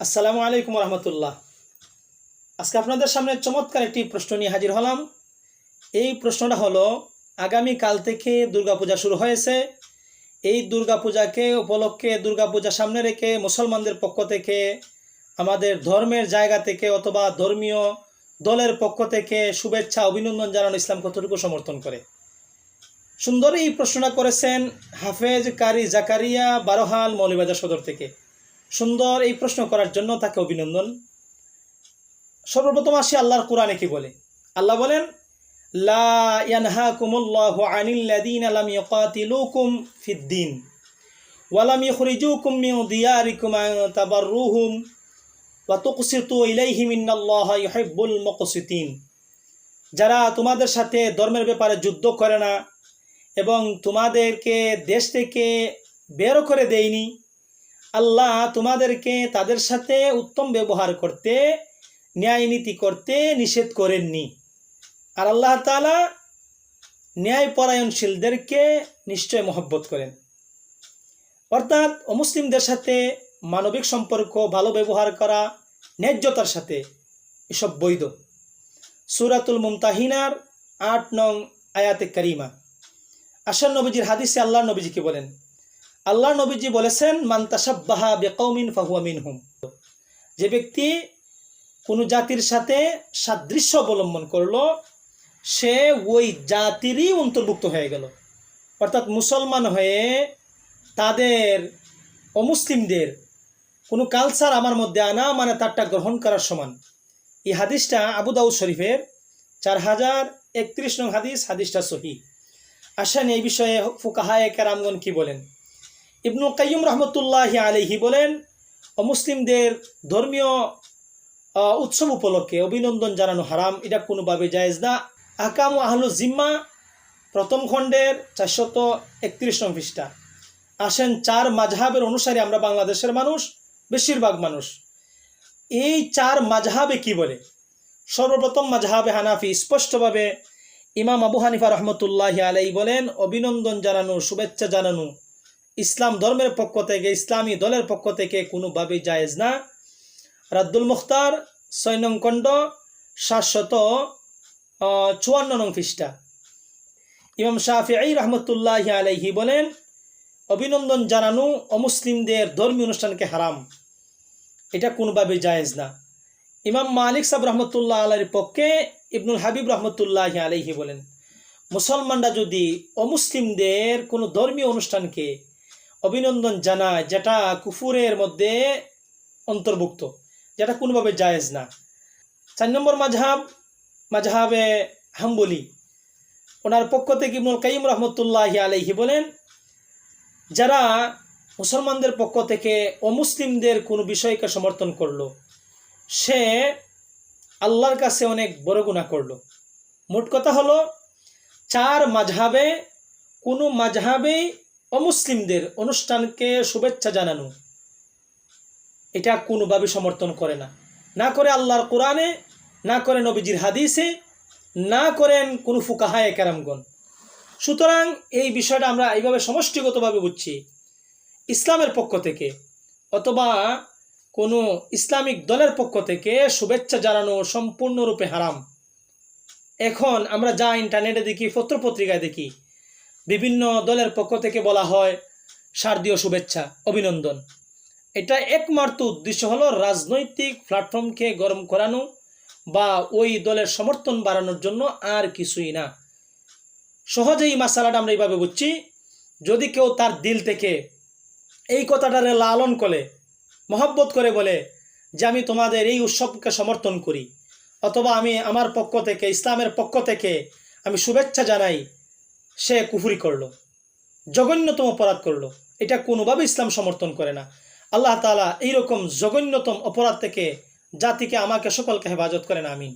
আসসালামু আলাইকুম রহমতুল্লাহ। আজকে আপনাদের সামনে চমৎকার একটি প্রশ্ন নিয়ে হাজির হলাম। এই প্রশ্নটা হলো আগামী কাল থেকে দুর্গাপূজা শুরু হয়েছে। এই দুর্গাপূজাকে উপলক্ষে দুর্গাপূজা সামনে রেখে মুসলমানদের পক্ষ থেকে, আমাদের ধর্মের জায়গা থেকে অথবা ধর্মীয় দলের পক্ষ থেকে শুভেচ্ছা, অভিনন্দন জানানো ইসলাম কতটুকু সমর্থন করে? সুন্দর এই প্রশ্নটা করেছেন হাফেজ কারি জাকারিয়া বারোহাল মৌলিবাজার সদর থেকে। সুন্দর এই প্রশ্ন করার জন্য তাকে অভিনন্দন। সর্বপ্রথম আসি আল্লাহর কোরআনে কি বলে? আল্লাহ বলেন, লা ইয়ানহাকুমুল্লাহু আনিল্লাযীনা লাম ইউকাতিলুকুম ফিদ্দীন ওয়া লাম ইখরিজুকুম দিয়ারিকুম আন তাবাররুহুম ওয়া তুকসিতু ইলাইহিম ইন্নাল্লাহা ইউহিব্বুল মুকসিতিন। যারা তোমাদের সাথে ধর্মের ব্যাপারে যুদ্ধ করে না এবং তোমাদেরকে দেশ থেকে বের করে দেয়নি আল্লাহ তোমাদেরকে তাদের সাথে উত্তম ব্যবহার করতে ন্যায় নীতি করতে নিষেধ করেননি। আর আল্লাহ তালা ন্যায় পরায়ণশীলদেরকে নিশ্চয় মহব্বত করেন। অর্থাৎ অমুসলিমদের সাথে মানবিক সম্পর্ক, ভালো ব্যবহার করা, ন্যায্যতার সাথে এসব বৈধ। সুরাতুল মুমতাহিনার আট নং আয়াতে করিমা। আশার নবীজির হাদিসে আল্লাহ নবীজিকে বলেন আল্লাহ নবীজি বলেছেন মান্তাসাব্বাহা বেকৌমিন ফাহুয়া মিনহুম। যে ব্যক্তি কোনো জাতির সাথে সাদৃশ্য অবলম্বন করল, সে ওই জাতিরই অন্তর্ভুক্ত হয়ে গেল। অর্থাৎ মুসলমান হয়ে তাদের অমুসলিমদের কোনো কালচার আমার মধ্যে আনা মানে তারটা গ্রহণ করার সমান। এই হাদিসটা আবু দাউদ শরীফের চার হাজার একত্রিশ নং হাদিস, হাদিসটা সহি। আসেন এই বিষয়ে ফুকাহায় কেরামগন কি বলেন? ইবনুল কাইয়ুম রহমতুল্লাহ আলহি বলেন অমুসলিমদের ধর্মীয় উৎসব উপলক্ষে অভিনন্দন জানানো হারাম। এটা কোনোভাবে জায়েজ না। আকাম আহলু জিম্মা, প্রথম খণ্ডের চারশত একত্রিশ নং পৃষ্ঠা। আসেন, চার মাঝহাবের অনুসারে আমরা বাংলাদেশের মানুষ, বেশিরভাগ মানুষ। এই চার মাঝহাবে কি বলে? সর্বপ্রথম মাঝহাবে হানাফি স্পষ্টভাবে ইমাম আবু হানিফা রহমতুল্লাহ আলাই বলেন, অভিনন্দন জানানো, শুভেচ্ছা জানানো ইসলাম ধর্মের পক্ষ থেকে, ইসলামী দলের পক্ষ থেকে কোনোভাবেই জায়েজ না। রাদ্দুল মুখতার ছয় নং খণ্ড সাতশত চুয়ান্ন নং খ্রিস্টা ইমাম শাহি রহমতুল্লাহ আলাইহি বলেন, অভিনন্দন জানানো অমুসলিমদের ধর্মীয় অনুষ্ঠানকে হারাম। এটা কোনোভাবেই জায়েজ না। ইমাম মালিক সাহেব রহমতুল্লাহ আলাইর পক্ষে ইবনুল হাবিব রহমতুল্লাহ আলাইহি বলেন, মুসলমানরা যদি অমুসলিমদের কোনো ধর্মীয় অনুষ্ঠানকে অভিনন্দন জানায় যেটা কুফুরের মধ্যে অন্তর্ভুক্ত, যেটা কোনোভাবে জায়েজ না। চার নম্বর মাঝহাব, মাঝহাবে হাম্বলি। ওনার পক্ষ থেকে ইবনুল কাইম রহমতুল্লাহ আলাইহি বলেন, যারা মুসলমানদের পক্ষ থেকে অমুসলিমদের কোনো বিষয়কে সমর্থন করল, সে আল্লাহর কাছে অনেক বড় গুণা করল। মোট কথা হলো, চার মাঝহাবে, কোনো মাঝহাবেই অমুসলিমদের অনুষ্ঠানকে শুভেচ্ছা জানানো। এটা কোনোভাবে সমর্থন করে না। না করে আল্লাহর কোরআনে, না করে নবীজির হাদিসে, না করেন কোনো ফুকাহায় কেরামগণ। সুতরাং এই বিষয়টা আমরা এইভাবে সমষ্টিগতভাবে বুঝছি ইসলামের পক্ষ থেকে অথবা কোনো ইসলামিক দলের পক্ষ থেকে শুভেচ্ছা জানানো সম্পূর্ণরূপে হারাম। এখন আমরা যা ইন্টারনেটে দেখি, পত্রপত্রিকায় দেখি বিভিন্ন দলের পক্ষ থেকে বলা হয়, শারদীয় শুভেচ্ছা, অভিনন্দন। এটা একমাত্র উদ্দেশ্য হলো রাজনৈতিক প্ল্যাটফর্মকে গরম করানো বা ওই দলের সমর্থন বাড়ানোর জন্য আর কিছুই না। সহজেই মাসালাটা আমরা এইভাবে বুঝছি, যদি কেউ তার দিল থেকে এই কথাটারে লালন করে, মহব্বত করে বলে যে আমি তোমাদের এই উৎসবকে সমর্থন করি, অথবা আমি আমার পক্ষ থেকে, ইসলামের পক্ষ থেকে আমি শুভেচ্ছা জানাই সে কুফুরি করল, জঘন্যতম অপরাধ করল। এটা কোনোভাবে ইসলাম সমর্থন করে না। আল্লাহ তালা এইরকম জঘন্যতম অপরাধ থেকে জাতিকে আমাকে সকলকে হেফাজত করেন, আমিন।